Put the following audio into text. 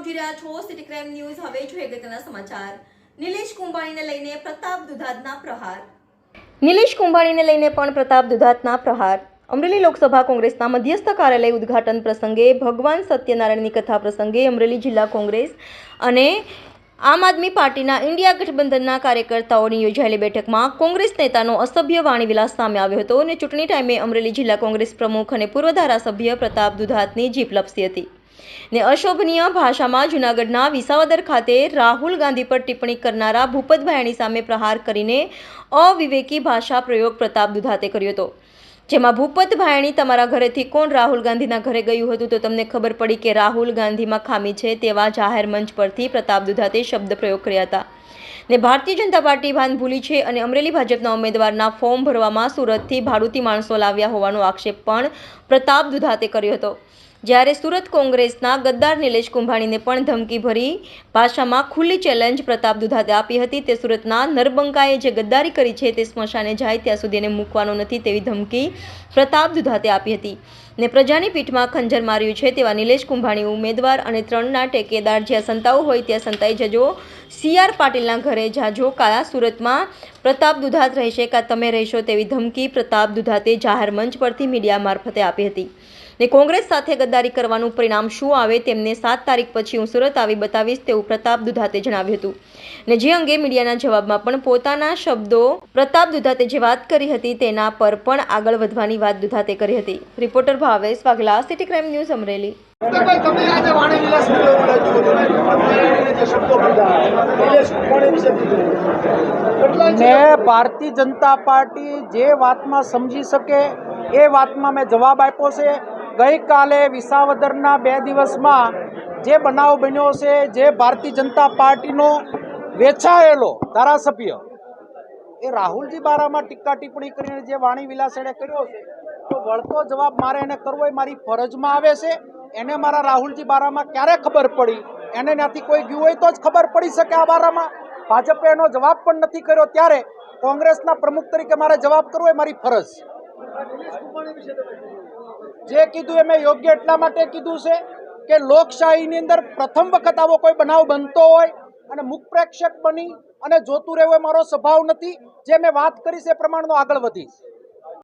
આપ જોઈ રહ્યા છો. સિટી ક્રાઇમ ન્યૂઝ હવે જોઈએ અગત્યના સમાચાર. નિલેશ કુંભાણીને લઈને પ્રતાપ દુધાતના પ્રહાર. નિલેશ કુંભાણીને લઈને પણ પ્રતાપ દુધાતના પ્રહાર. અમરેલી લોકસભા કોંગ્રેસના મધ્યસ્થ કાર્યાલય ઉદ્ઘાટન પ્રસંગે ભગવાન સત્યનારાયણની કથા પ્રસંગે અમરેલી જિલ્લા કોંગ્રેસ અને આમ આદમી પાર્ટીના ઇન્ડિયા ગઠબંધનના કાર્યકર્તાઓની યોજાયેલી બેઠકમાં કોંગ્રેસ નેતાનો અસભ્ય વાણીવિલાસ સામે આવ્યો હતો અને ચૂંટણી ટાઈમે અમરેલી જિલ્લા કોંગ્રેસ પ્રમુખ અને પૂર્વ ધારાસભ્ય પ્રતાપ દુધાતની જીપ લપસી હતી. ને અશોભનીય ભાષામાં જૂનાગઢના વિસાવદર ખાતે રાહુલ ગાંધી પર ટિપ્પણી કરનારા ભૂપત સામે પ્રહાર કરીને અવિવેકી ભાષા પ્રયોગ પ્રતાપ દુધાતે કર્યો હતો. જેમાં ભૂપત તમારા ઘરેથી કોણ રાહુલ ગાંધીના ઘરે ગયું હતું તો તમને ખબર પડી કે રાહુલ ગાંધીમાં ખામી છે તેવા જાહેર મંચ પરથી પ્રતાપ દુધાતે શબ્દ પ્રયોગ કર્યા હતા. ને ભારતીય જનતા પાર્ટી ભાન ભૂલી છે અને અમરેલી ભાજપના ઉમેદવારના ફોર્મ ભરવામાં સુરતથી ભાડુતી માણસો લાવ્યા હોવાનો આક્ષેપ પણ પ્રતાપ દુધાતે કર્યો હતો. જ્યારે સુરત કોંગ્રેસના ગદ્દાર નિલેશ કુંભાણીને પણ ધમકી ભરી ભાષામાં ખુલ્લી ચેલેન્જ પ્રતાપ દુધાતે આપી હતી. તે સુરતના નરબંકાએ જે ગદ્દારી કરી છે તે સ્મશાને જાય ત્યાં સુધી એને મૂકવાનો નથી તેવી ધમકી પ્રતાપ દુધાતે આપી હતી. ને પ્રજાની પીઠમાં ખંજર માર્યું છે તેવા નિલેશ કુંભાણી ઉમેદવાર અને ત્રણના ટેકેદાર જ્યાં સંતાઓ હોય ત્યાં સંતાઈ જજો. સી આર પાટીલના ઘરે જાજો. કાયા સુરતમાં પ્રતાપ દુધાત રહેશે કા તમે રહેશો તેવી ધમકી પ્રતાપ દુધાતે જાહેર મંચ પરથી મીડિયા મારફતે આપી હતી. ને કોંગ્રેસ સાથે ગદ્દારી કરવાનું પરિણામ શું આવે તેમને સાત તારીખ પછી હું સુરત આવી બતાવીશ તેવું પ્રતાપ દુધાતે જણાવ્યું હતું. ને જે અંગે મીડિયાના જવાબમાં પણ પોતાના શબ્દો પ્રતાપ દુધાતે જે વાત કરી હતી તેના પર પણ આગળ વધવાની વાત દુધાતે કરી હતી. Reporter Bhavesh Vaghela city crime news Amreli. મેં ભારતીય જનતા પાર્ટી જે વાતમાં સમજી શકે એ વાતમાં મેં જવાબ આપ્યો છે. ગઈકાલે વિસાવદરના બે દિવસમાં જે બનાવ બન્યો છે જે ભારતીય જનતા પાર્ટીનો વેચાયેલો ધારાસભ્ય એ રાહુલજી બારામાં ટીકા ટિપ્પણી કરીને જે વાણી વિલાસ એણે કર્યો છે તો વળતો જવાબ મારે એને કરવો એ મારી ફરજમાં આવે છે. એને મારા રાહુલજી બારામાં ક્યારે ખબર પડી? એને ત્યાંથી કોઈ ગયું હોય તો જ ખબર પડી શકે આ બારામાં. ભાજપે એનો જવાબ પણ નથી કર્યો ત્યારે. કોંગ્રેસના પ્રમુખ તરીકે મારે જવાબ કરવો એ મારી ફરજ. જે કીધું એ મેં યોગ્ય એટલા માટે કીધું છે કે લોકશાહીની અંદર પ્રથમ વખત આવો કોઈ બનાવ બનતો હોય અને મુખ પ્રેક્ષક બની અને જોતું રહેવું એ મારો સ્વભાવ નથી. જે મેં વાત કરી છે એ પ્રમાણનો આગળ વધીશ.